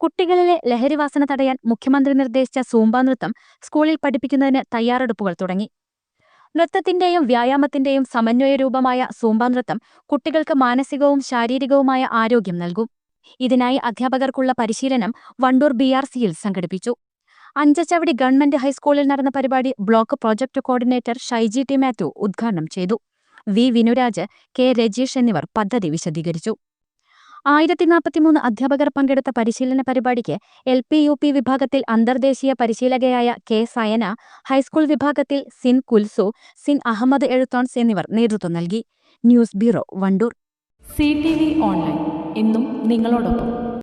കുട്ടികളിലെ ലഹരിവാസന തടയാൻ മുഖ്യമന്ത്രി നിർദ്ദേശിച്ച സൂമ്പാ നൃത്തം സ്കൂളിൽ പഠിപ്പിക്കുന്നതിന് തയ്യാറെടുപ്പുകൾ തുടങ്ങി. നൃത്തത്തിന്റെയും വ്യായാമത്തിന്റെയും സമന്വയ രൂപമായ സൂമ്പാ നൃത്തം കുട്ടികൾക്ക് മാനസികവും ശാരീരികവുമായ ആരോഗ്യം നൽകും. ഇതിനായി അധ്യാപകർക്കുള്ള പരിശീലനം വണ്ടൂർ ബി ആർ സിയിൽ സംഘടിപ്പിച്ചു. അഞ്ചച്ചവടി ഗവൺമെന്റ് ഹൈസ്കൂളിൽ നടന്ന പരിപാടി block project coordinator Shaiji T Mathew ഉദ്ഘാടനം ചെയ്തു. വി വിനുരാജ് കെ രജീഷ് എന്നിവർ പദ്ധതി വിശദീകരിച്ചു. ആയിരത്തി നാൽപ്പത്തിമൂന്ന് അധ്യാപകർ പങ്കെടുത്ത പരിശീലന പരിപാടിക്ക് എൽ പി യു പി വിഭാഗത്തിൽ അന്തർദേശീയ പരിശീലകയായ കെ സയന ഹൈസ്കൂൾ വിഭാഗത്തിൽ സിൻ കുൽസു സിൻ അഹമ്മദ് എഴുത്തോൺസ് എന്നിവർ നേതൃത്വം നൽകി. News bureau Wandoor. C T V online. ഇന്നും നിങ്ങളോടൊപ്പം.